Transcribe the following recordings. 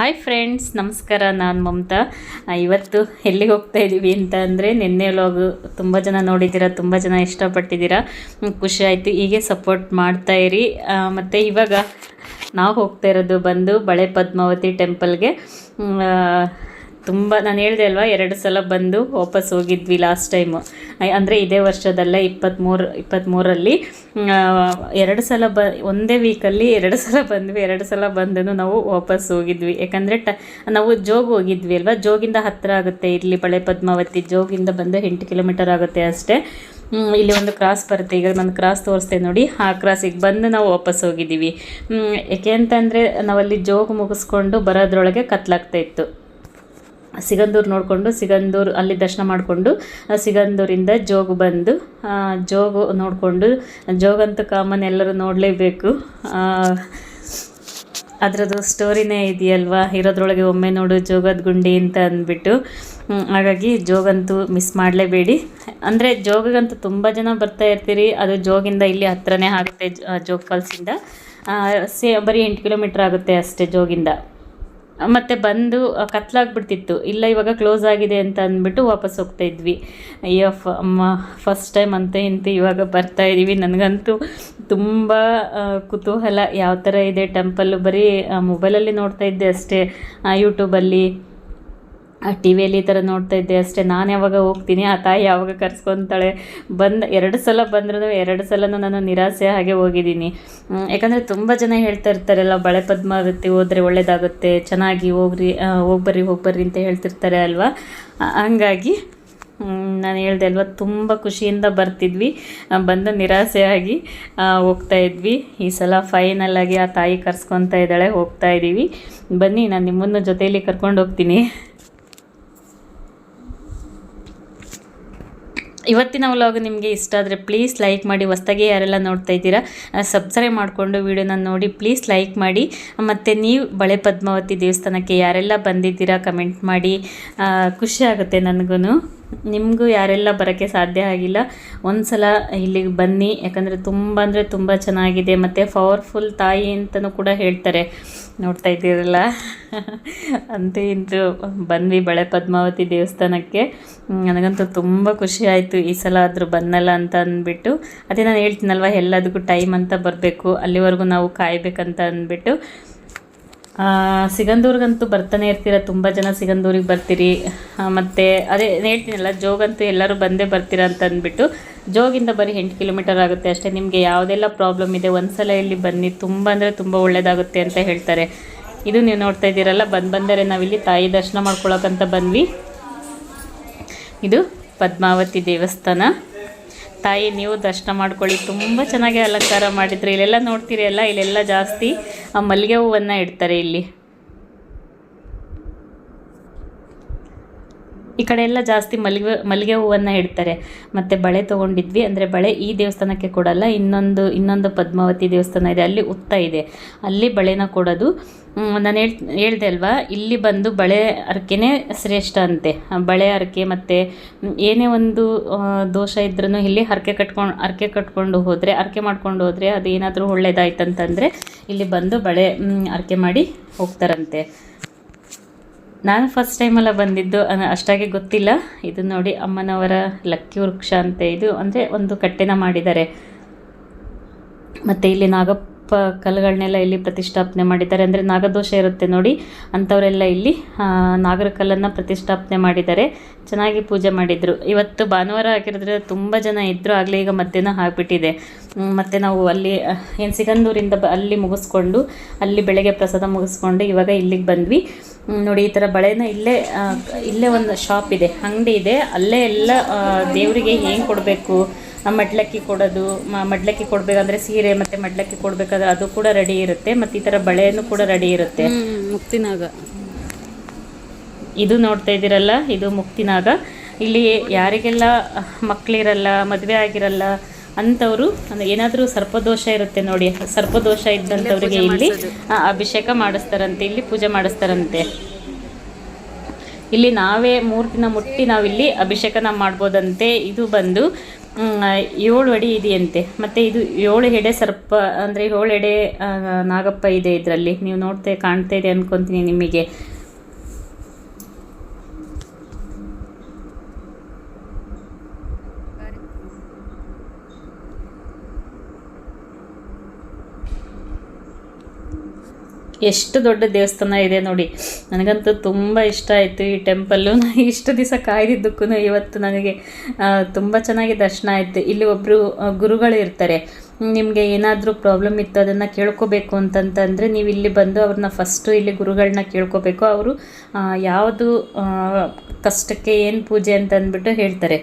Hi friends ನಮಸ್ಕಾರ, ನಾನು ಮಮತಾ. ಇವತ್ತು ಎಲ್ಲಿಗೆ ಹೋಗ್ತಾ ಇದ್ದೀವಿ ಅಂತ ಅಂದರೆ ನಿನ್ನೆ ವ್ಲಾಗ್ ತುಂಬ ಜನ ನೋಡಿದ್ದೀರಾ, ತುಂಬ ಜನ ಇಷ್ಟಪಟ್ಟಿದ್ದೀರಾ. ಖುಷಿ ಆಯಿತು. ಹೀಗೆ ಸಪೋರ್ಟ್ ಮಾಡ್ತಾ ಇರಿ. ಮತ್ತು ಇವಾಗ ನಾವು ಹೋಗ್ತಾ ಇರೋದು ಬಂದು ಬಳೆ ಪದ್ಮಾವತಿ ಟೆಂಪಲ್ಗೆ ತುಂಬ ನಾನು ಹೇಳಿದೆ ಅಲ್ವಾ, ಎರಡು ಸಲ ಬಂದು ವಾಪಸ್ ಹೋಗಿದ್ವಿ ಲಾಸ್ಟ್ ಟೈಮು ಅಂದರೆ ಇದೇ ವರ್ಷದಲ್ಲೇ ಇಪ್ಪತ್ತ್ಮೂರು ಇಪ್ಪತ್ತ್ಮೂರಲ್ಲಿ ಎರಡು ಸಲ ಬ, ಒಂದೇ ವೀಕಲ್ಲಿ ಎರಡು ಸಲ ಬಂದ್ವಿ, ಎರಡು ಸಲ ಬಂದನು ನಾವು ವಾಪಸ್ ಹೋಗಿದ್ವಿ. ಯಾಕಂದರೆ ಟ, ನಾವು ಜೋಗ್ ಹೋಗಿದ್ವಿ ಅಲ್ವಾ, ಜೋಗಿಂದ ಹತ್ತಿರ ಆಗುತ್ತೆ ಇಲ್ಲಿ ಬಳೆ ಪದ್ಮಾವತಿ, ಜೋಗಿಂದ ಬಂದು ಎಂಟು ಕಿಲೋಮೀಟರ್ ಆಗುತ್ತೆ ಅಷ್ಟೇ. ಇಲ್ಲಿ ಒಂದು ಕ್ರಾಸ್ ಬರುತ್ತೆ, ಈಗ ನಾನು ಕ್ರಾಸ್ ತೋರಿಸ್ತೇನೆ ನೋಡಿ, ಆ ಕ್ರಾಸಿಗೆ ಬಂದು ನಾವು ವಾಪಸ್ ಹೋಗಿದ್ದೀವಿ. ಏಕೆ ಯಾಕೆ ಅಂತಂದರೆ ನಾವಲ್ಲಿ ಜೋಗ್ ಮುಗಿಸ್ಕೊಂಡು ಬರೋದ್ರೊಳಗೆ ಕತ್ಲಾಗ್ತಾ ಇತ್ತು. ಸಿಗಂದೂರು ನೋಡಿಕೊಂಡು, ಸಿಗಂದೂರು ಅಲ್ಲಿ ದರ್ಶನ ಮಾಡಿಕೊಂಡು ಸಿಗಂದೂರಿಂದ ಜೋಗು ಬಂದು ಜೋಗು ನೋಡಿಕೊಂಡು ಜೋಗಂತೂ ಕಾಮನ್ ಎಲ್ಲರೂ ನೋಡಲೇಬೇಕು. ಅದರದ್ದು ಸ್ಟೋರಿನೇ ಇದೆಯಲ್ವಾ? ಇರೋದ್ರೊಳಗೆ ಒಮ್ಮೆ ನೋಡು ಜೋಗದ ಗುಂಡಿ ಅಂತ ಅಂದ್ಬಿಟ್ಟು. ಹಾಗಾಗಿ ಜೋಗಂತೂ ಮಿಸ್ ಮಾಡಲೇಬೇಡಿ. ಅಂದರೆ ಜೋಗಗಂತೂ ತುಂಬ ಜನ ಬರ್ತಾ ಇರ್ತೀರಿ. ಅದು ಜೋಗಿಂದ ಇಲ್ಲಿ ಹತ್ರನೇ ಆಗುತ್ತೆ ಜೋಗ್ ಫಾಲ್ಸಿಂದ ಸೇ, ಬರೀ ಎಂಟು ಕಿಲೋಮೀಟ್ರ್ ಆಗುತ್ತೆ ಅಷ್ಟೇ ಜೋಗಿಂದ. ಮತ್ತೆ ಬಂದು ಕತ್ಲಾಗ್ಬಿಡ್ತಿತ್ತು. ಇಲ್ಲ, ಇವಾಗ ಕ್ಲೋಸ್ ಆಗಿದೆ ಅಂತ ಅಂದ್ಬಿಟ್ಟು ವಾಪಸ್ ಹೋಗ್ತಾ ಇದ್ವಿ. ಅಯ್ಯೋ ಅಮ್ಮ ಫಸ್ಟ್ ಟೈಮ್ ಅಂತ ಇಂತ ಇವಾಗ ಬರ್ತಾ ಇದ್ದೀವಿ ನನಗಂತೂ ತುಂಬ ಕುತೂಹಲ. ಯಾವ ಥರ ಇದೆ ಟೆಂಪಲ್ಲು ಬರೀ ಮೊಬೈಲಲ್ಲಿ ನೋಡ್ತಾ ಇದ್ದೆ ಅಷ್ಟೇ. ಯೂಟ್ಯೂಬಲ್ಲಿ ಟಿ ವಿಯಲ್ಲಿ ಈ ಥರ ನೋಡ್ತಾ ಇದ್ದೆ ಅಷ್ಟೇ. ನಾನು ಯಾವಾಗ ಹೋಗ್ತೀನಿ, ಆ ತಾಯಿ ಯಾವಾಗ ಕರ್ಸ್ಕೊತಾಳೆ, ಬಂದು ಎರಡು ಸಲ ಬಂದ್ರೂ ಎರಡು ಸಲನೂ ನಾನು ನಿರಾಸೆ ಹಾಗೆ ಹೋಗಿದ್ದೀನಿ. ಯಾಕಂದರೆ ತುಂಬ ಜನ ಹೇಳ್ತಾ ಇರ್ತಾರಲ್ಲ, ಬಳೆ ಪದ್ಮಾವತಿ ಹೋದರೆ ಒಳ್ಳೆಯದಾಗುತ್ತೆ ಚೆನ್ನಾಗಿ ಹೋಗ್ರಿ ಹೋಗ್ಬರ್ರಿ ಹೋಗ್ಬರ್ರಿ ಅಂತ ಹೇಳ್ತಿರ್ತಾರೆ ಅಲ್ವಾ? ಹಂಗಾಗಿ ನಾನು ಹೇಳ್ದೆ ಅಲ್ವಾ, ತುಂಬ ಖುಷಿಯಿಂದ ಬರ್ತಿದ್ವಿ. ಬಂದು ನಿರಾಸೆಯಾಗಿ ಹೋಗ್ತಾ ಇದ್ವಿ. ಈ ಸಲ ಫೈನಲ್ ಆಗಿ ಆ ತಾಯಿ ಕರ್ಸ್ಕೊತಾ ಇದ್ದಾಳೆ, ಹೋಗ್ತಾ ಇದ್ದೀವಿ ಬನ್ನಿ, ನಾನು ನಿಮ್ಮನ್ನು ಜೊತೆಯಲ್ಲಿ ಕರ್ಕೊಂಡು ಹೋಗ್ತೀನಿ. ಇವತ್ತಿನ ವ್ಲಾಗ್ ನಿಮಗೆ ಇಷ್ಟ ಆದರೆ ಪ್ಲೀಸ್ ಲೈಕ್ ಮಾಡಿ, ಹೊಸ್ದಾಗಿ ಯಾರೆಲ್ಲ ನೋಡ್ತಾ ಇದ್ದೀರಾ ಸಬ್ಸ್ಕ್ರೈಬ್ ಮಾಡಿಕೊಂಡು ವೀಡಿಯೋನ ನೋಡಿ ಪ್ಲೀಸ್ ಲೈಕ್ ಮಾಡಿ. ಮತ್ತು ನೀವು ಬಳೆ ಪದ್ಮಾವತಿ ದೇವಸ್ಥಾನಕ್ಕೆ ಯಾರೆಲ್ಲ ಬಂದಿದ್ದೀರಾ ಕಮೆಂಟ್ ಮಾಡಿ. ಖುಷಿ ಆಗುತ್ತೆ ನನಗೂ ನಿಮಗೂ ಯಾರೆಲ್ಲ ಬರೋಕ್ಕೆ ಸಾಧ್ಯ ಆಗಿಲ್ಲ ಒಂದು ಸಲ ಇಲ್ಲಿಗೆ ಬನ್ನಿ. ಯಾಕಂದರೆ ತುಂಬ ಅಂದರೆ ತುಂಬ ಚೆನ್ನಾಗಿದೆ. ಮತ್ತು ಪವರ್ಫುಲ್ ತಾಯಿ ಅಂತಲೂ ಕೂಡ ಹೇಳ್ತಾರೆ. ನೋಡ್ತಾ ಇದ್ದೀರಲ್ಲ? ಅಂತೂ ಇಂದು ಬಂದ್ವಿ ಬಳೆ ಪದ್ಮಾವತಿ ದೇವಸ್ಥಾನಕ್ಕೆ. ನನಗಂತೂ ತುಂಬ ಖುಷಿ ಆಯಿತು ಈ ಸಲ ಆದರೂ ಬಂದಲ್ಲ ಅಂತ ಅಂದ್ಬಿಟ್ಟು. ಅದೇ ನಾನು ಹೇಳ್ತೀನಲ್ವ, ಎಲ್ಲದಕ್ಕೂ ಟೈಮ್ ಅಂತ ಬರಬೇಕು. ಅಲ್ಲಿವರೆಗೂ ನಾವು ಕಾಯಬೇಕಂತ ಅಂದ್ಬಿಟ್ಟು. ಸಿಗಂದೂರ್ಗಂತೂ ಬರ್ತಾನೆ ಇರ್ತೀರ? ತುಂಬ ಜನ ಸಿಗಂದೂರಿಗೆ ಬರ್ತೀರಿ. ಮತ್ತು ಅದೇ ಹೇಳ್ತೀನಲ್ಲ, ಜೋಗಂತೂ ಎಲ್ಲರೂ ಬಂದೇ ಬರ್ತೀರ ಅಂತ ಅಂದ್ಬಿಟ್ಟು ಜೋಗಿಂದ ಬರೀ ಎಂಟು ಕಿಲೋಮೀಟರ್ ಆಗುತ್ತೆ ಅಷ್ಟೇ. ನಿಮಗೆ ಯಾವುದೆಲ್ಲ ಪ್ರಾಬ್ಲಮ್ ಇದೆ? ಒಂದ್ಸಲ ಇಲ್ಲಿ ಬನ್ನಿ. ತುಂಬ ಅಂದರೆ ತುಂಬ ಒಳ್ಳೆಯದಾಗುತ್ತೆ ಅಂತ ಹೇಳ್ತಾರೆ. ಇದು ನೀವು ನೋಡ್ತಾ ಇದ್ದೀರಲ್ಲ, ಬಂದು ಬಂದರೆ ನಾವಿಲ್ಲಿ ತಾಯಿ ದರ್ಶನ ಮಾಡ್ಕೊಳಕ್ಕಂತ ಬಂದ್ವಿ. ಇದು ಪದ್ಮಾವತಿ ದೇವಸ್ಥಾನ. ತಾಯಿ, ನೀವು ದರ್ಶನ ಮಾಡ್ಕೊಳ್ಳಿ. ತುಂಬ ಚೆನ್ನಾಗಿ ಅಲಂಕಾರ ಮಾಡಿದ್ರು. ಇಲ್ಲೆಲ್ಲ ನೋಡ್ತೀರಿ ಅಲ್ಲ? ಇಲ್ಲೆಲ್ಲ ಜಾಸ್ತಿ ಮಲ್ಲಿಗೆ ಹೂವನ್ನು ಇಡ್ತಾರೆ ಇಲ್ಲಿ. ಈ ಕಡೆ ಎಲ್ಲ ಜಾಸ್ತಿ ಮಲ್ಲಿಗೆ ಮಲ್ಲಿಗೆ ಹೂವನ್ನು ಇಡ್ತಾರೆ. ಮತ್ತು ಬಳೆ ತೊಗೊಂಡಿದ್ವಿ. ಅಂದರೆ ಬಳೆ ಈ ದೇವಸ್ಥಾನಕ್ಕೆ ಕೊಡಲ್ಲ, ಇನ್ನೊಂದು ಇನ್ನೊಂದು ಪದ್ಮಾವತಿ ದೇವಸ್ಥಾನ ಇದೆ. ಅಲ್ಲಿ ಉತ್ತ ಇದೆ. ಅಲ್ಲಿ ಬಳೆನ ಕೊಡೋದು. ನಾನು ಹೇಳ್, ಹೇಳ್ದೆ ಅಲ್ವಾ? ಇಲ್ಲಿ ಬಂದು ಬಳೆ ಅರ್ಕೆನೇ ಶ್ರೇಷ್ಠ ಅಂತೆ. ಬಳೆ ಅರಕೆ ಮತ್ತು ಏನೇ ಒಂದು ದೋಷ ಇದ್ರೂ ಇಲ್ಲಿ ಹರಕೆ ಕಟ್ಕೊಂಡು ಹರಕೆ ಕಟ್ಕೊಂಡು ಹೋದರೆ, ಹರಕೆ ಮಾಡ್ಕೊಂಡು ಹೋದರೆ ಅದು ಏನಾದರೂ ಒಳ್ಳೇದಾಯ್ತಂತಂದರೆ ಇಲ್ಲಿ ಬಂದು ಬಳೆ ಅರಕೆ ಮಾಡಿ ಹೋಗ್ತಾರಂತೆ. ನಾನು ಫಸ್ಟ್ ಟೈಮೆಲ್ಲ ಬಂದಿದ್ದು ಅಷ್ಟಾಗಿ ಗೊತ್ತಿಲ್ಲ. ಇದು ನೋಡಿ ಅಮ್ಮನವರ ಲಕ್ಕಿ ವೃಕ್ಷ ಅಂತ ಇದು. ಅಂದರೆ ಒಂದು ಕಟ್ಟೆನ ಮಾಡಿದ್ದಾರೆ. ಮತ್ತು ಇಲ್ಲಿ ನಾಗಪ್ಪ ಕಲ್ಲುಗಳನ್ನೆಲ್ಲ ಇಲ್ಲಿ ಪ್ರತಿಷ್ಠಾಪನೆ ಮಾಡಿದ್ದಾರೆ. ಅಂದರೆ ನಾಗದೋಷ ಇರುತ್ತೆ ನೋಡಿ, ಅಂಥವರೆಲ್ಲ ಇಲ್ಲಿ ನಾಗರ ಕಲ್ಲನ್ನು ಪ್ರತಿಷ್ಠಾಪನೆ ಮಾಡಿದ್ದಾರೆ. ಚೆನ್ನಾಗಿ ಪೂಜೆ ಮಾಡಿದರು. ಇವತ್ತು ಭಾನುವಾರ ಆಗಿರೋದ್ರೆ ತುಂಬ ಜನ ಇದ್ದರು ಆಗಲೇ ಈಗ ಮಧ್ಯಾಹ್ನ ಆಗಿಬಿಟ್ಟಿದೆ. ಮತ್ತು ನಾವು ಅಲ್ಲಿ ಏನು ಸಿಗಂದೂರಿಂದ ಅಲ್ಲಿ ಮುಗಿಸ್ಕೊಂಡು, ಅಲ್ಲಿ ಬೆಳಗ್ಗೆ ಪ್ರಸಾದ ಮುಗಿಸ್ಕೊಂಡು ಇವಾಗ ಇಲ್ಲಿಗೆ ಬಂದ್ವಿ. ನೋಡಿ ಈ ಥರ ಬಳೆನ ಇಲ್ಲೇ ಇಲ್ಲೇ ಒಂದು ಶಾಪ್ ಇದೆ ಅಂಗಡಿ ಇದೆ. ಅಲ್ಲೇ ಎಲ್ಲ ದೇವರಿಗೆ ಏನು ಕೊಡಬೇಕು? ಮಡ್ಲಕ್ಕಿ ಕೊಡೋದು ಮಡ್ಲಕ್ಕಿ ಕೊಡಬೇಕಂದ್ರೆ ಸೀರೆ ಮತ್ತೆ ಮಡ್ಲಕ್ಕಿ ಕೊಡಬೇಕಾದ್ರೆ ಅದು ಕೂಡ ರೆಡಿ ಇರುತ್ತೆ ಮತ್ತು ಈ ಥರ ಬಳೆನೂ ಕೂಡ ರೆಡಿ ಇರುತ್ತೆ. ಮುಕ್ತಿನಾಗ. ಇದು ನೋಡ್ತಾ ಇದ್ದೀರಲ್ಲ ಇದು ಮುಕ್ತಿನಾಗ. ಇಲ್ಲಿ ಯಾರಿಗೆಲ್ಲ ಮಕ್ಕಳಿರಲ್ಲ ಮದುವೆ ಆಗಿರಲ್ಲ ಅಂಥವರು ಅಂದರೆ ಏನಾದರೂ ಸರ್ಪದೋಷ ಇರುತ್ತೆ ನೋಡಿ ಸರ್ಪದೋಷ ಇದ್ದಂಥವ್ರಿಗೆ ಇಲ್ಲಿ ಅಭಿಷೇಕ ಮಾಡಿಸ್ತಾರಂತೆ ಇಲ್ಲಿ ಪೂಜೆ ಮಾಡಿಸ್ತಾರಂತೆ. ಇಲ್ಲಿ ನಾವೇ ಮೂರ್ತಿನ ದಿನ ಮುಟ್ಟಿ ನಾವಿಲ್ಲಿ ಅಭಿಷೇಕನ ಮಾಡ್ಬೋದಂತೆ. ಇದು ಬಂದು ಏಳು ಅಡಿ ಇದೆಯಂತೆ. ಮತ್ತು ಇದು ಏಳು ಎಡೆ ಸರ್ಪ ಅಂದರೆ ಏಳು ಎಡೆ ನಾಗಪ್ಪ ಇದೆ ಇದರಲ್ಲಿ. ನೀವು ನೋಡ್ತಾ ಕಾಣ್ತಾ ಇದೆ ಅನ್ಕೊತೀನಿ ನಿಮಗೆ. ಎಷ್ಟು ದೊಡ್ಡ ದೇವಸ್ಥಾನ ಇದೆ ನೋಡಿ. ನನಗಂತೂ ತುಂಬ ಇಷ್ಟ ಆಯಿತು ಈ ಟೆಂಪಲ್ಲು. ಇಷ್ಟು ದಿವಸ ಕಾಯ್ದಿದ್ದಕ್ಕೂ ಇವತ್ತು ನನಗೆ ತುಂಬ ಚೆನ್ನಾಗಿ ದರ್ಶನ ಆಯಿತು. ಇಲ್ಲಿ ಒಬ್ಬರು ಗುರುಗಳು ಇರ್ತಾರೆ. ನಿಮಗೆ ಏನಾದರೂ ಪ್ರಾಬ್ಲಮ್ ಇತ್ತು ಅದನ್ನು ಕೇಳ್ಕೋಬೇಕು ಅಂತಂತಂದರೆ ನೀವು ಇಲ್ಲಿ ಬಂದು ಅವ್ರನ್ನ ಫಸ್ಟು ಇಲ್ಲಿ ಗುರುಗಳನ್ನ ಕೇಳ್ಕೋಬೇಕು. ಅವರು ಯಾವುದು ಕಷ್ಟಕ್ಕೆ ಏನು ಪೂಜೆ ಅಂತ ಅಂದ್ಬಿಟ್ಟು ಹೇಳ್ತಾರೆ.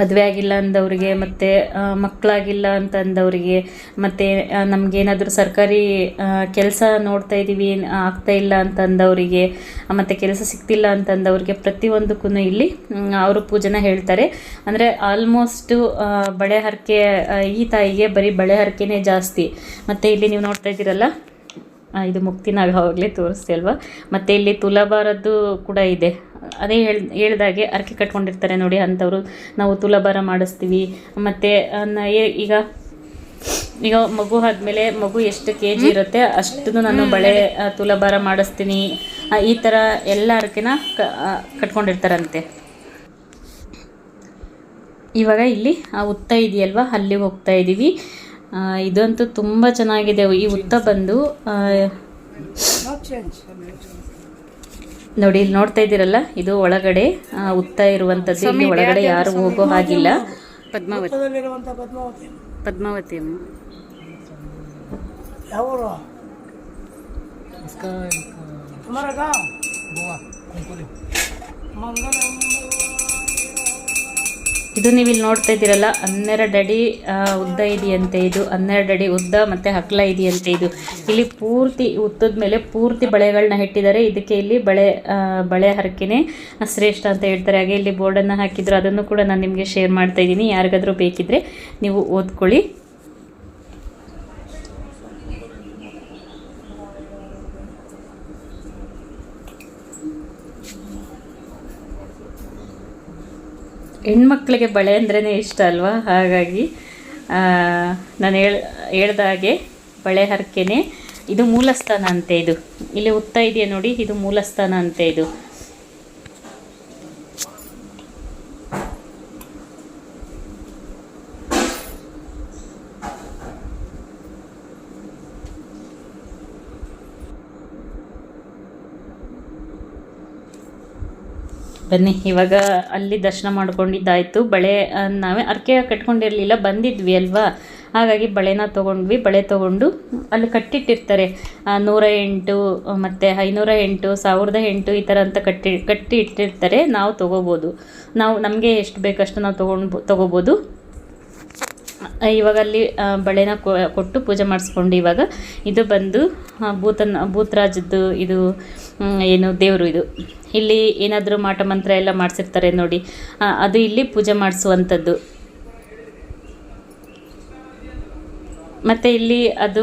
ಮದುವೆ ಆಗಿಲ್ಲ ಅಂದವ್ರಿಗೆ, ಮತ್ತು ಮಕ್ಕಳಾಗಿಲ್ಲ ಅಂತ ಅಂದವರಿಗೆ, ಮತ್ತು ನಮಗೇನಾದರೂ ಸರ್ಕಾರಿ ಕೆಲಸ ನೋಡ್ತಾ ಇದ್ದೀವಿ ಆಗ್ತಾ ಇಲ್ಲ ಅಂತ ಅಂದವರಿಗೆ ಮತ್ತು ಕೆಲಸ ಸಿಗ್ತಿಲ್ಲ ಅಂತ ಅಂದವರಿಗೆ ಪ್ರತಿಯೊಂದಕ್ಕೂ ಇಲ್ಲಿ ಅವರು ಪೂಜೆನ ಹೇಳ್ತಾರೆ. ಅಂದರೆ ಆಲ್ಮೋಸ್ಟು ಬಳೆ ಹರಕೆ ಈ ತಾಯಿಗೆ ಬರೀ ಬಳೆ ಹರಕೆನೇ ಜಾಸ್ತಿ. ಮತ್ತು ಇಲ್ಲಿ ನೀವು ನೋಡ್ತಾ ಇದ್ದೀರಲ್ಲ ಇದು ಮುಕ್ತಿ ನಾವು ಆವಾಗಲೇ ತೋರಿಸ್ದೆ ಅಲ್ವಾ? ಮತ್ತು ಇಲ್ಲಿ ತುಲಾಭಾರದ್ದು ಕೂಡ ಇದೆ. ಅದೇ ಹೇಳ್ ಹೇಳ್ದಾಗೆ ಅರಕೆ ಕಟ್ಕೊಂಡಿರ್ತಾರೆ ನೋಡಿ ಅಂಥವ್ರು. ನಾವು ತುಲಾಭಾರ ಮಾಡಿಸ್ತೀವಿ. ಮತ್ತು ಈಗ ಈಗ ಮಗು ಆದಮೇಲೆ ಮಗು ಎಷ್ಟು ಕೆ ಜಿ ಇರುತ್ತೆ ಅಷ್ಟು ನಾನು ಬಳೆ ತುಲಾಭಾರ ಮಾಡಿಸ್ತೀನಿ. ಈ ಥರ ಎಲ್ಲ ಅರಕೆನ ಕಟ್ಕೊಂಡಿರ್ತಾರಂತೆ. ಇವಾಗ ಇಲ್ಲಿ ಉತ್ತ ಇದೆಯಲ್ವ? ಅಲ್ಲಿಗೆ ಹೋಗ್ತಾ ಇದ್ದೀವಿ ಇದಂತೂ ತುಂಬ ಚೆನ್ನಾಗಿದೆ. ಈ ಉತ್ತ ಬಂದು ನೋಡಿ ಇಲ್ಲಿ ನೋಡ್ತಾ ಇದ್ದೀರಲ್ಲ ಇದು ಒಳಗಡೆ ಉತ್ತ ಇರುವಂಥದ್ದು ಇಲ್ಲಿ ಒಳಗಡೆ ಯಾರು ಹೋಗೋ ಹಾಗಿಲ್ಲ. ಪದ್ಮಾವತಿ? ಪದ್ಮಾವತಿ. ಪದ್ಮಾವತಿ ಅಮ್ಮ ಇದು ನೀವು ಇಲ್ಲಿ ನೋಡ್ತಾ ಇದ್ದೀರಲ್ಲ, ಹನ್ನೆರಡು ಅಡಿ ಉದ್ದ ಇದೆಯಂತೆ ಇದು. ಹನ್ನೆರಡು ಅಡಿ ಉದ್ದ ಮತ್ತು ಹಗ್ಲ ಇದೆಯಂತೆ ಇದು. ಇಲ್ಲಿ ಪೂರ್ತಿ ಉದ್ದದ ಮೇಲೆ ಪೂರ್ತಿ ಬಳೆಗಳನ್ನ ಇಟ್ಟಿದ್ದಾರೆ. ಇದಕ್ಕೆ ಇಲ್ಲಿ ಬಳೆ ಬಳೆ ಹರಕೆನೇ ಶ್ರೇಷ್ಠ ಅಂತ ಹೇಳ್ತಾರೆ. ಹಾಗೆ ಇಲ್ಲಿ ಬೋರ್ಡನ್ನು ಹಾಕಿದ್ರು, ಅದನ್ನು ಕೂಡ ನಾನು ನಿಮಗೆ ಶೇರ್ ಮಾಡ್ತಾ ಇದ್ದೀನಿ. ಯಾರಿಗಾದರೂ ಬೇಕಿದ್ದರೆ ನೀವು ಓದ್ಕೊಳ್ಳಿ. ಹೆಣ್ಮಕ್ಳಿಗೆ ಬಳೆ ಅಂದ್ರೇ ಇಷ್ಟ ಅಲ್ವಾ? ಹಾಗಾಗಿ ನಾನು ಹೇಳ್, ಹೇಳ್ದ ಹಾಗೆ ಬಳೆ ಹರಕೆನೆ. ಇದು ಮೂಲಸ್ಥಾನ ಅಂತೆ ಇದು. ಇಲ್ಲಿ ಉತ್ತ ಇದೆಯಾ ನೋಡಿ? ಇದು ಮೂಲಸ್ಥಾನ ಅಂತೆ ಇದು. ಬನ್ನಿ, ಇವಾಗ ಅಲ್ಲಿ ದರ್ಶನ ಮಾಡ್ಕೊಂಡಿದ್ದಾಯಿತು. ಬಳೆ ನಾವೇ ಅರ್ಕೆ ಕಟ್ಕೊಂಡಿರಲಿಲ್ಲ, ಬಂದಿದ್ವಿ ಅಲ್ವಾ? ಹಾಗಾಗಿ ಬಳೆನ ತೊಗೊಂಡ್ವಿ. ಬಳೆ ತೊಗೊಂಡು ಅಲ್ಲಿ ಕಟ್ಟಿಟ್ಟಿರ್ತಾರೆ. ನೂರ ಎಂಟು, ಮತ್ತು ಐನೂರ ಎಂಟು, ಸಾವಿರದ ಎಂಟು ಈ ಥರ ಅಂತ ಕಟ್ಟಿ ಕಟ್ಟಿ ಇಟ್ಟಿರ್ತಾರೆ ನಾವು ತೊಗೋಬೋದು. ನಾವು, ನಮಗೆ ಎಷ್ಟು ಬೇಕಷ್ಟು ನಾವು ತೊಗೊಂಡು, ತೊಗೋಬೋದು. ಇವಾಗ ಅಲ್ಲಿ ಬಳೆನ ಕೊಟ್ಟು ಪೂಜೆ ಮಾಡಿಸ್ಕೊಂಡು ಇವಾಗ ಇದು ಬಂದು ಭೂತನ ಭೂತರಾಜದ್ದು ಇದು ಏನು ದೇವರು ಇದು. ಇಲ್ಲಿ ಏನಾದರೂ ಮಾಟ ಮಂತ್ರ ಎಲ್ಲ ಮಾಡಿಸಿರ್ತಾರೆ ನೋಡಿ. ಅದು ಇಲ್ಲಿ ಪೂಜೆ ಮಾಡಿಸುವಂಥದ್ದು. ಮತ್ತು ಇಲ್ಲಿ ಅದು,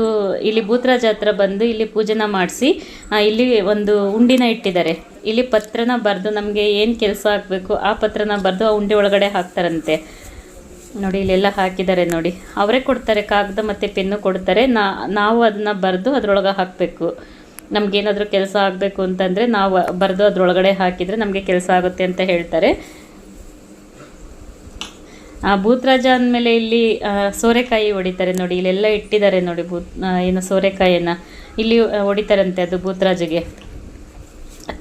ಇಲ್ಲಿ ಭೂತರಾಜ ಹತ್ರ ಬಂದು ಇಲ್ಲಿ ಪೂಜೆನ ಮಾಡಿಸಿ ಇಲ್ಲಿ ಒಂದು ಉಂಡಿನ ಇಟ್ಟಿದ್ದಾರೆ. ಇಲ್ಲಿ ಪತ್ರನ ಬರೆದು ನಮಗೆ ಏನು ಕೆಲಸ ಆಗಬೇಕು, ಆ ಪತ್ರನ ಬರೆದು ಆ ಉಂಡೆ ಒಳಗಡೆ ಹಾಕ್ತಾರಂತೆ. ನೋಡಿ, ಇಲ್ಲೆಲ್ಲ ಹಾಕಿದ್ದಾರೆ ನೋಡಿ. ಅವರೇ ಕೊಡ್ತಾರೆ, ಕಾಗದ ಮತ್ತು ಪೆನ್ನು ಕೊಡ್ತಾರೆ. ನಾವು ಅದನ್ನ ಬರೆದು ಅದರೊಳಗೆ ಹಾಕಬೇಕು. ನಮಗೇನಾದರೂ ಕೆಲಸ ಆಗಬೇಕು ಅಂತಂದರೆ ನಾವು ಬರೆದು ಅದರೊಳಗಡೆ ಹಾಕಿದರೆ ನಮಗೆ ಕೆಲಸ ಆಗುತ್ತೆ ಅಂತ ಹೇಳ್ತಾರೆ. ಆ, ಭೂತರಾಜ ಅಂದಮೇಲೆ ಇಲ್ಲಿ ಸೋರೆಕಾಯಿ ಹೊಡಿತಾರೆ ನೋಡಿ, ಇಲ್ಲೆಲ್ಲ ಇಟ್ಟಿದ್ದಾರೆ ನೋಡಿ ಭೂತ್ ಏನು ಸೋರೆಕಾಯಿಯನ್ನು. ಇಲ್ಲಿ ಹೊಡಿತಾರಂತೆ ಅದು ಭೂತರಾಜಗೆ.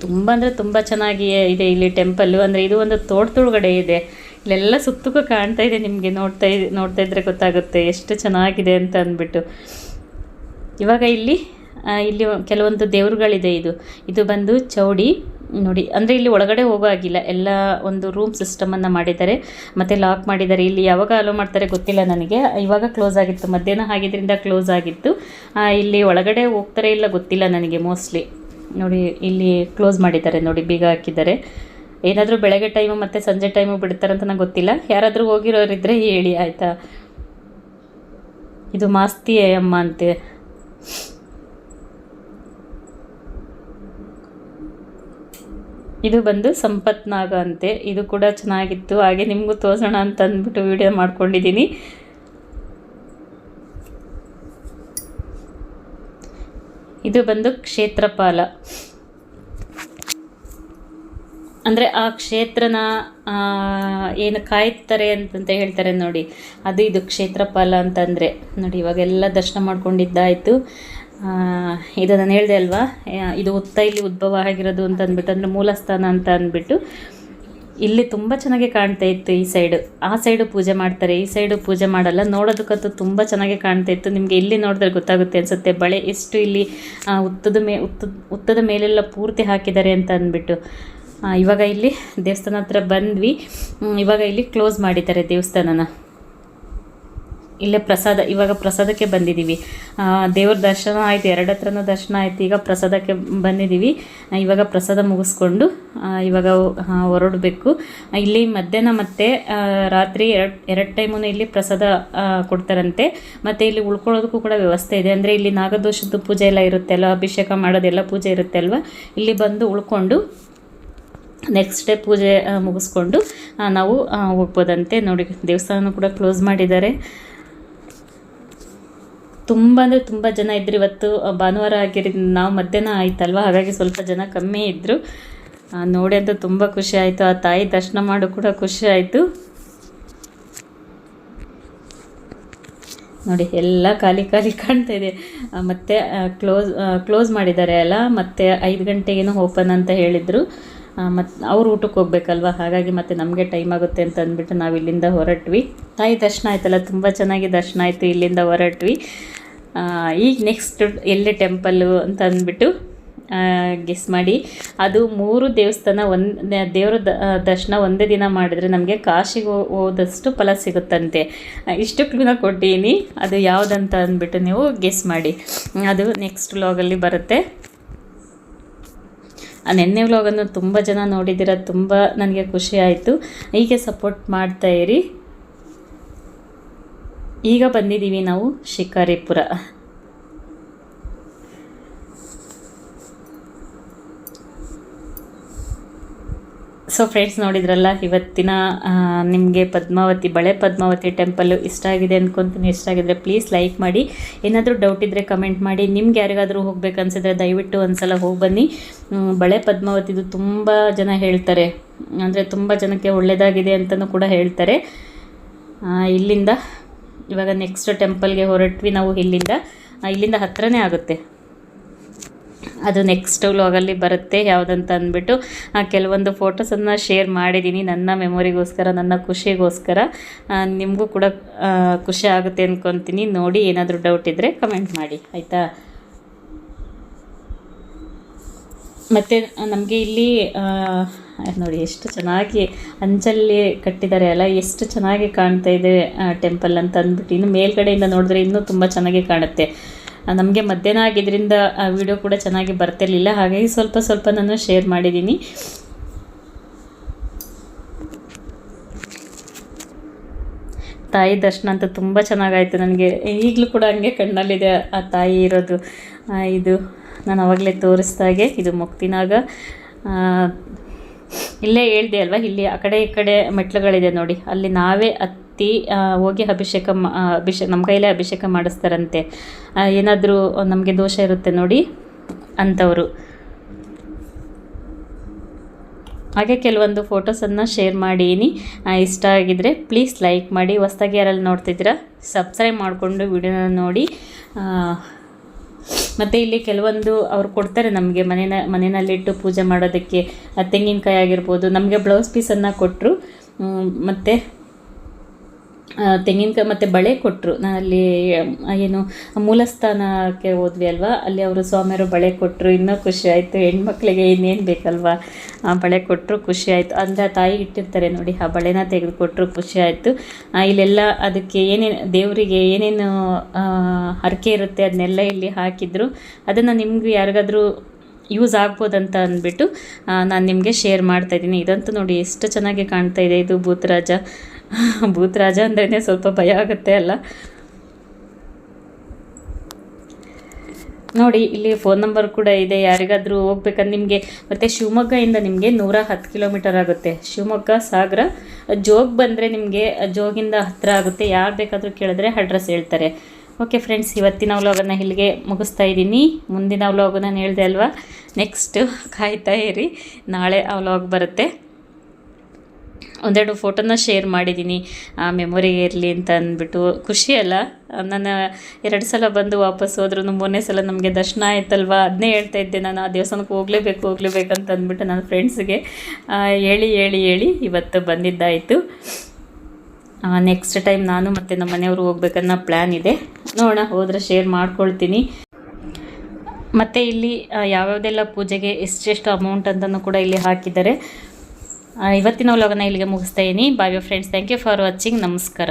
ತುಂಬ ಅಂದರೆ ತುಂಬ ಚೆನ್ನಾಗಿ ಇದೆ ಇಲ್ಲಿ ಟೆಂಪಲ್ಲು. ಅಂದರೆ ಇದು ಒಂದು ತೋಟದೊಳಗಡೆ ಇದೆ. ಇಲ್ಲೆಲ್ಲ ಸುತ್ತಕ್ಕೂ ಕಾಣ್ತಾ ಇದೆ ನಿಮಗೆ ನೋಡ್ತಾ ನೋಡ್ತಾ ಇದ್ರೆ ಗೊತ್ತಾಗುತ್ತೆ. ಎಷ್ಟು ಚೆನ್ನಾಗಿದೆ ಅಂತ ಅಂದ್ಬಿಟ್ಟು. ಇವಾಗ ಇಲ್ಲಿ ಇಲ್ಲಿ ಕೆಲವೊಂದು ದೇವ್ರುಗಳಿದೆ ಇದು. ಇದು ಬಂದು ಚೌಡಿ, ನೋಡಿ, ಅಂದರೆ ಇಲ್ಲಿ ಒಳಗಡೆ ಹೋಗೋ ಆಗಿಲ್ಲ ಎಲ್ಲ ಒಂದು ರೂಮ್ ಸಿಸ್ಟಮನ್ನು ಮಾಡಿದ್ದಾರೆ. ಮತ್ತು ಲಾಕ್ ಮಾಡಿದ್ದಾರೆ. ಇಲ್ಲಿ ಯಾವಾಗ ಅಲೋ ಮಾಡ್ತಾರೆ ಗೊತ್ತಿಲ್ಲ ನನಗೆ. ಇವಾಗ ಕ್ಲೋಸ್ ಆಗಿತ್ತು. ಮಧ್ಯಾಹ್ನ ಆಗಿದ್ದರಿಂದ ಕ್ಲೋಸ್ ಆಗಿತ್ತು. ಇಲ್ಲಿ ಒಳಗಡೆ ಹೋಗ್ತಾರೆ ಇಲ್ಲ ಗೊತ್ತಿಲ್ಲ ನನಗೆ ಮೋಸ್ಟ್ಲಿ ನೋಡಿ, ಇಲ್ಲಿ ಕ್ಲೋಸ್ ಮಾಡಿದ್ದಾರೆ. ನೋಡಿ, ಬೀಗ ಹಾಕಿದ್ದಾರೆ. ಏನಾದರೂ ಬೆಳಗ್ಗೆ ಟೈಮು ಮತ್ತು ಸಂಜೆ ಟೈಮು ಬಿಡ್ತಾರಂತ ನಂಗೆ ಗೊತ್ತಿಲ್ಲ. ಯಾರಾದರೂ ಹೋಗಿರೋರಿದ್ದರೆ ಹೇಳಿ, ಆಯಿತಾ? ಇದು ಮಾಸ್ತಿ ಅಮ್ಮ ಅಂತೆ. ಇದು ಬಂದು ಸಂಪತ್ ನಾಗ ಅಂತೆ. ಇದು ಕೂಡ ಚೆನ್ನಾಗಿತ್ತು. ಹಾಗೆ ನಿಮಗೂ ತೋರಿಸೋಣ ಅಂತ ಅಂದ್ಬಿಟ್ಟು ವಿಡಿಯೋ ಮಾಡ್ಕೊಂಡಿದ್ದೀನಿ ಇದು ಬಂದು ಕ್ಷೇತ್ರಪಾಲ. ಅಂದರೆ ಆ ಕ್ಷೇತ್ರನ ಏನು ಕಾಯ್ತಾರೆ ಅಂತಂತ ಹೇಳ್ತಾರೆ ನೋಡಿ. ಅದು ಇದು ಕ್ಷೇತ್ರಪಾಲ ಅಂತಂದರೆ ನೋಡಿ, ಇವಾಗೆಲ್ಲ ದರ್ಶನ ಮಾಡ್ಕೊಂಡಿದ್ದಾಯಿತು. ಇದು ನಾನು ಹೇಳಿದೆ ಅಲ್ವಾ? ಇದು ಉತ್ತ ಇಲ್ಲಿ ಉದ್ಭವ ಆಗಿರೋದು ಅಂತ ಅಂದ್ಬಿಟ್ಟು, ಅಂದರೆ ಮೂಲಸ್ಥಾನ ಅಂತ ಅಂದ್ಬಿಟ್ಟು, ಇಲ್ಲಿ ತುಂಬ ಚೆನ್ನಾಗಿ ಕಾಣ್ತಾ ಇತ್ತು ಈ ಸೈಡು ಆ ಸೈಡು ಪೂಜೆ ಮಾಡ್ತಾರೆ, ಈ ಸೈಡು ಪೂಜೆ ಮಾಡಲ್ಲ, ನೋಡೋದಕ್ಕಂತೂ ತುಂಬ ಚೆನ್ನಾಗಿ ಕಾಣ್ತಾ ಇತ್ತು. ನಿಮಗೆ ಇಲ್ಲಿ ನೋಡಿದ್ರೆ ಗೊತ್ತಾಗುತ್ತೆ ಅನಿಸುತ್ತೆ, ಬಳೆ ಎಷ್ಟು ಇಲ್ಲಿ ಉತ್ತದ ಮೇ, ಉತ್ತ, ಉತ್ತದ ಮೇಲೆಲ್ಲ ಪೂರ್ತಿ ಹಾಕಿದ್ದಾರೆ ಅಂತ ಅಂದ್ಬಿಟ್ಟು. ಇವಾಗ ಇಲ್ಲಿ ದೇವಸ್ಥಾನ ಹತ್ರ ಬಂದ್ವಿ. ಇವಾಗ ಇಲ್ಲಿ ಕ್ಲೋಸ್ ಮಾಡಿದ್ದಾರೆ ದೇವಸ್ಥಾನನ. ಇಲ್ಲೇ ಪ್ರಸಾದ, ಇವಾಗ ಪ್ರಸಾದಕ್ಕೆ ಬಂದಿದ್ದೀವಿ. ದೇವ್ರ ದರ್ಶನ ಆಯಿತು ಎರಡು ಹತ್ರನೂ ದರ್ಶನ ಆಯಿತು, ಈಗ ಪ್ರಸಾದಕ್ಕೆ ಬಂದಿದ್ದೀವಿ. ಇವಾಗ ಪ್ರಸಾದ ಮುಗಿಸ್ಕೊಂಡು ಇವಾಗ ಹೊರಡಬೇಕು. ಇಲ್ಲಿ ಮಧ್ಯಾಹ್ನ ಮತ್ತು ರಾತ್ರಿ ಎರಡು ಎರಡು ಟೈಮೂ ಇಲ್ಲಿ ಪ್ರಸಾದ ಕೊಡ್ತಾರಂತೆ. ಮತ್ತು ಇಲ್ಲಿ ಉಳ್ಕೊಳ್ಳೋದಕ್ಕೂ ಕೂಡ ವ್ಯವಸ್ಥೆ ಇದೆ. ಅಂದರೆ ಇಲ್ಲಿ ನಾಗದೋಷದ್ದು ಪೂಜೆ ಎಲ್ಲ ಇರುತ್ತೆ ಅಲ್ವ? ಅಭಿಷೇಕ ಮಾಡೋದೆಲ್ಲ ಪೂಜೆ ಇರುತ್ತೆ ಅಲ್ವ? ಇಲ್ಲಿ ಬಂದು ಉಳ್ಕೊಂಡು ನೆಕ್ಸ್ಟ್ ಡೇ ಪೂಜೆ ಮುಗಿಸ್ಕೊಂಡು ನಾವು ಹೋಗ್ಬೋದಂತೆ. ನೋಡಿ, ದೇವಸ್ಥಾನ ಕೂಡ ಕ್ಲೋಸ್ ಮಾಡಿದ್ದಾರೆ. ತುಂಬ ಅಂದರೆ ತುಂಬ ಜನ ಇದ್ದರು ಇವತ್ತು ಭಾನುವಾರ ಆಗಿರೋದು ನಾವು ಮಧ್ಯಾಹ್ನ ಆಯ್ತಲ್ವ? ಹಾಗಾಗಿ ಸ್ವಲ್ಪ ಜನ ಕಮ್ಮಿ ಇದ್ದರು ನೋಡಿ ಅಂತ ತುಂಬ ಖುಷಿ ಆಯಿತು. ಆ ತಾಯಿ ದರ್ಶನ ಮಾಡು ಕೂಡ ಖುಷಿ ಆಯಿತು. ನೋಡಿ, ಎಲ್ಲ ಖಾಲಿ ಖಾಲಿ ಕಾಣ್ತಾ ಇದೆ. ಮತ್ತೆ ಕ್ಲೋಸ್ ಕ್ಲೋಸ್ ಮಾಡಿದ್ದಾರೆ ಅಲ್ಲ, ಮತ್ತೆ ಐದು ಗಂಟೆಗೇನು ಓಪನ್ ಅಂತ ಹೇಳಿದರು. ಮತ್ತು ಅವ್ರ ಊಟಕ್ಕೆ ಹೋಗ್ಬೇಕಲ್ವ? ಹಾಗಾಗಿ ಮತ್ತೆ ನಮಗೆ ಟೈಮ್ ಆಗುತ್ತೆ ಅಂತ ಅಂದ್ಬಿಟ್ಟು ನಾವು ಇಲ್ಲಿಂದ ಹೊರಟ್ವಿ. ತಾಯಿ ದರ್ಶನ ಆಯ್ತಲ್ಲ, ತುಂಬ ಚೆನ್ನಾಗಿ ದರ್ಶನ ಆಯಿತು ಇಲ್ಲಿಂದ ಹೊರಟ್ವಿ. ಈಗ ನೆಕ್ಸ್ಟ್ ಎಲ್ಲಿ ಟೆಂಪಲ್ಲು ಅಂತ ಅಂದ್ಬಿಟ್ಟು ಗೆಸ್ ಮಾಡಿ. ಅದು ಮೂರು ದೇವಸ್ಥಾನ, ಒಂದು, ದೇವರ ದರ್ಶನ ಒಂದೇ ದಿನ ಮಾಡಿದ್ರೆ ನಮಗೆ ಕಾಶಿಗೆ ಹೋದಷ್ಟು ಫಲ ಸಿಗುತ್ತಂತೆ. ಇಷ್ಟು ಕ್ಲೂನ ಕೊಟ್ಟೀನಿ. ಅದು ಯಾವುದಂತ ಅಂದ್ಬಿಟ್ಟು ನೀವು ಗೆಸ್ ಮಾಡಿ. ಅದು ನೆಕ್ಸ್ಟ್ ಲಾಗಲ್ಲಿ ಬರುತ್ತೆ. ಆ ನೆನ್ನೆ ವ್ಲಾಗನ್ನು ತುಂಬ ಜನ ನೋಡಿದ್ದೀರ, ತುಂಬ ನನಗೆ ಖುಷಿ ಆಯಿತು. ಹೀಗೆ ಸಪೋರ್ಟ್ ಮಾಡ್ತಾ ಇರಿ. ಈಗ ಬಂದಿದ್ದೀವಿ ನಾವು ಶಿಕಾರಿಪುರ. ಸೊ ಫ್ರೆಂಡ್ಸ್ ನೋಡಿದ್ರಲ್ಲ, ಇವತ್ತಿನ ನಿಮಗೆ ಪದ್ಮಾವತಿ, ಬಳೆ ಪದ್ಮಾವತಿ ಟೆಂಪಲ್ಲು ಇಷ್ಟ ಆಗಿದೆ ಅಂದ್ಕೊತೀನಿ ಇಷ್ಟ ಆಗಿದ್ರೆ ಪ್ಲೀಸ್ ಲೈಕ್ ಮಾಡಿ. ಏನಾದರೂ ಡೌಟ್ ಇದ್ದರೆ ಕಮೆಂಟ್ ಮಾಡಿ. ನಿಮ್ಗೆ ಯಾರಿಗಾದರೂ ಹೋಗ್ಬೇಕು ಅನ್ಸಿದ್ರೆ ದಯವಿಟ್ಟು ಒಂದ್ಸಲ ಹೋಗಿ ಬನ್ನಿ. ಬಳೆ ಪದ್ಮಾವತಿದು ತುಂಬ ಜನ ಹೇಳ್ತಾರೆ. ಅಂದರೆ ತುಂಬ ಜನಕ್ಕೆ ಒಳ್ಳೆಯದಾಗಿದೆ ಅಂತಲೂ ಕೂಡ ಹೇಳ್ತಾರೆ. ಇಲ್ಲಿಂದ, ಇವಾಗ ನೆಕ್ಸ್ಟ್ ಟೆಂಪಲ್ಗೆ ಹೊರಟ್ವಿ ನಾವು ಇಲ್ಲಿಂದ. ಇಲ್ಲಿಂದ ಹತ್ತಿರನೇ ಆಗುತ್ತೆ. ಅದು ನೆಕ್ಸ್ಟ್ ವ್ಲಾಗಲ್ಲಿ ಬರುತ್ತೆ, ಯಾವುದಂತ ಅಂದ್ಬಿಟ್ಟು ಕೆಲವೊಂದು ಫೋಟೋಸನ್ನು ಶೇರ್ ಮಾಡಿದ್ದೀನಿ ನನ್ನ ಮೆಮೊರಿಗೋಸ್ಕರ ನನ್ನ ಖುಷಿಗೋಸ್ಕರ ನಿಮಗೂ ಕೂಡ ಖುಷಿ ಆಗುತ್ತೆ ಅಂದ್ಕೊತೀನಿ ನೋಡಿ, ಏನಾದರೂ ಡೌಟ್ ಇದ್ದರೆ ಕಮೆಂಟ್ ಮಾಡಿ, ಆಯಿತಾ? ಮತ್ತು ನಮಗೆ ಇಲ್ಲಿ ನೋಡಿ, ಎಷ್ಟು ಚೆನ್ನಾಗಿ ಅಂಚಲ್ಲಿ ಕಟ್ಟಿದ್ದಾರೆ ಅಲ್ಲ, ಎಷ್ಟು ಚೆನ್ನಾಗಿ ಕಾಣ್ತಾ ಇದೆ ಟೆಂಪಲ್ ಅಂತ ಅಂದ್ಬಿಟ್ಟು. ಇನ್ನು ಮೇಲ್ಗಡೆಯಿಂದ ನೋಡಿದ್ರೆ ಇನ್ನೂ ತುಂಬ ಚೆನ್ನಾಗಿ ಕಾಣುತ್ತೆ. ನಮಗೆ ಮಧ್ಯಾಹ್ನ ಆಗಿದ್ದರಿಂದ ವಿಡಿಯೋ ಕೂಡ ಚೆನ್ನಾಗಿ ಬರ್ತಿರ್ಲಿಲ್ಲ. ಹಾಗಾಗಿ ಸ್ವಲ್ಪ ಸ್ವಲ್ಪ ನಾನು ಶೇರ್ ಮಾಡಿದ್ದೀನಿ. ತಾಯಿ ದರ್ಶನ ಅಂತ ತುಂಬ ಚೆನ್ನಾಗಾಯಿತು ನನಗೆ. ಈಗಲೂ ಕೂಡ ಹಂಗೆ ಕಣ್ಣಲ್ಲಿದೆ ಆ ತಾಯಿ ಇರೋದು. ಇದು ನಾನು ಅವಾಗಲೇ ತೋರಿಸ್ದಾಗೆ ಇದು ಮುಕ್ತಿನಾಗ. ಇಲ್ಲೇ ಹೇಳ್ದೆ ಅಲ್ವಾ, ಇಲ್ಲಿ ಆ ಕಡೆ ಈ ಕಡೆ ಮೆಟ್ಲುಗಳಿದೆ ನೋಡಿ. ಅಲ್ಲಿ ನಾವೇ ಹತ್ತಿ ಆ, ಹೋಗಿ ಅಭಿಷೇಕ ಅಭಿಷೇಕ ನಮ್ಮ ಕೈಲೇ ಅಭಿಷೇಕ ಮಾಡಿಸ್ತಾರಂತೆ. ಏನಾದರೂ ನಮಗೆ ದೋಷ ಇರುತ್ತೆ ನೋಡಿ ಅಂಥವರು ಹಾಗೆ ಕೆಲವೊಂದು ಫೋಟೋಸನ್ನು ಶೇರ್ ಮಾಡೀನಿ ಇಷ್ಟ ಆಗಿದ್ರೆ ಪ್ಲೀಸ್ ಲೈಕ್ ಮಾಡಿ. ಹೊಸ್ದಾಗಿ ಯಾರಲ್ಲಿ ನೋಡ್ತಿದ್ದೀರಾ ಸಬ್ಸ್ಕ್ರೈಬ್ ಮಾಡಿಕೊಂಡು ವಿಡಿಯೋನ ನೋಡಿ. ಮತ್ತು ಇಲ್ಲಿ ಕೆಲವೊಂದು ಅವ್ರು ಕೊಡ್ತಾರೆ ನಮಗೆ ಮನೆಯ ಮನೆಯಲ್ಲಿಟ್ಟು ಪೂಜೆ ಮಾಡೋದಕ್ಕೆ. ತೆಂಗಿನಕಾಯಿ ಆಗಿರ್ಬೋದು ನಮಗೆ ಬ್ಲೌಸ್ ಪೀಸನ್ನು ಕೊಟ್ಟರು ಮತ್ತು ತೆಂಗಿನಕಾಯಿ ಮತ್ತು ಬಳೆ ಕೊಟ್ಟರು ನಾನು ಅಲ್ಲಿ ಏನು, ಮೂಲಸ್ಥಾನಕ್ಕೆ ಹೋದ್ವಿ ಅಲ್ವಾ? ಅಲ್ಲಿ ಅವರು ಸ್ವಾಮಿಯವರು ಬಳೆ ಕೊಟ್ಟರು ಇನ್ನೂ ಖುಷಿ ಆಯಿತು. ಹೆಣ್ಮಕ್ಳಿಗೆ ಇನ್ನೇನು ಬೇಕಲ್ವಾ? ಆ, ಬಳೆ ಕೊಟ್ಟರು ಖುಷಿ ಆಯಿತು. ಅಂದರೆ ತಾಯಿ ಇಟ್ಟಿರ್ತಾರೆ ನೋಡಿ, ಆ ಬಳೆನ ತೆಗೆದುಕೊಟ್ರು ಖುಷಿ ಆಯಿತು. ಇಲ್ಲೆಲ್ಲ ಅದಕ್ಕೆ ಏನೇನು, ದೇವರಿಗೆ ಏನೇನು ಹರಕೆ ಇರುತ್ತೆ, ಅದನ್ನೆಲ್ಲ ಇಲ್ಲಿ ಹಾಕಿದ್ರು. ಅದನ್ನು ನಿಮಗೆ ಯಾರಿಗಾದರೂ ಯೂಸ್ ಆಗ್ಬೋದಂತ ಅಂದ್ಬಿಟ್ಟು ನಾನು ನಿಮಗೆ ಶೇರ್ ಮಾಡ್ತಾ ಇದ್ದೀನಿ. ಇದಂತೂ ನೋಡಿ, ಎಷ್ಟು ಚೆನ್ನಾಗಿ ಕಾಣ್ತಾ ಇದೆ. ಇದು ಭೂತರಾಜ. ಭೂತರಾಜ ಅಂದ್ರೇ ಸ್ವಲ್ಪ ಭಯ ಆಗುತ್ತೆ ಅಲ್ಲ? ನೋಡಿ, ಇಲ್ಲಿ ಫೋನ್ ನಂಬರ್ ಕೂಡ ಇದೆ. ಯಾರಿಗಾದರೂ ಹೋಗ್ಬೇಕಂದ್ರೆ ನಿಮಗೆ, ಮತ್ತು ಶಿವಮೊಗ್ಗದಿಂದ ನಿಮಗೆ ನೂರ ಹತ್ತು ಕಿಲೋಮೀಟರ್ ಆಗುತ್ತೆ. ಶಿವಮೊಗ್ಗ, ಸಾಗರ, ಜೋಗ್ ಬಂದರೆ ನಿಮಗೆ ಜೋಗಿಂದ ಹತ್ತಿರ ಆಗುತ್ತೆ. ಯಾರು ಬೇಕಾದರೂ ಕೇಳಿದ್ರೆ ಅಡ್ರೆಸ್ ಹೇಳ್ತಾರೆ. ಓಕೆ ಫ್ರೆಂಡ್ಸ್ ಇವತ್ತಿನ ವ್ಲಾಗನ್ನು ಇಲ್ಲಿಗೆ ಮುಗಿಸ್ತಾ ಇದ್ದೀನಿ. ಮುಂದಿನ ವ್ಲಾಗು ನಾನು ಹೇಳಿದೆ ಅಲ್ವಾ? ನೆಕ್ಸ್ಟ್ ಕಾಯ್ತಾ ಇರಿ. ನಾಳೆ ಆ ವ್ಲಾಗ್ ಬರುತ್ತೆ. ಒಂದೆರಡು ಫೋಟೋನ ಶೇರ್ ಮಾಡಿದ್ದೀನಿ ಮೆಮೊರಿಗೆ ಇರಲಿ ಅಂತ ಅಂದ್ಬಿಟ್ಟು. ಖುಷಿ ಅಲ್ಲ? ನಾನು ಎರಡು ಸಲ ಬಂದು ವಾಪಸ್ ಹೋದ್ರೂ ಮೂರನೇ ಸಲ ನಮಗೆ ದರ್ಶನ ಆಯ್ತಲ್ವಾ? ಅದನ್ನೇ ಹೇಳ್ತಾ ಇದ್ದೆ ನಾನು ಆ ದೇವಸ್ಥಾನಕ್ಕೆ ಹೋಗಲೇಬೇಕು ಹೋಗಲೇಬೇಕು ಅಂತ ಅಂದ್ಬಿಟ್ಟು ನನ್ನ ಫ್ರೆಂಡ್ಸ್ಗೆ ಹೇಳಿ ಹೇಳಿ ಹೇಳಿ ಇವತ್ತು ಬಂದಿದ್ದಾಯಿತು. ನೆಕ್ಸ್ಟ್ ಟೈಮ್ ನಾನು ಮತ್ತು ನಮ್ಮ ಮನೆಯವರು ಹೋಗ್ಬೇಕನ್ನೋ ಪ್ಲ್ಯಾನ್ ಇದೆ. ನೋಡೋಣ ಹೋದರೆ ಶೇರ್ ಮಾಡ್ಕೊಳ್ತೀನಿ. ಮತ್ತು ಇಲ್ಲಿ ಯಾವ್ಯಾವುದೆಲ್ಲ ಪೂಜೆಗೆ ಎಷ್ಟೆಷ್ಟು ಅಮೌಂಟ್ ಅಂತಲೂ ಕೂಡ ಇಲ್ಲಿ ಹಾಕಿದ್ದಾರೆ. ಆ, ಇವತ್ತಿನ ವ್ಲಾಗನ್ನ ಇಲ್ಲಿಗೆ ಮುಗಿಸ್ತಾ ಇದ್ದೀನಿ bye friends thank you for watching ನಮಸ್ಕಾರ.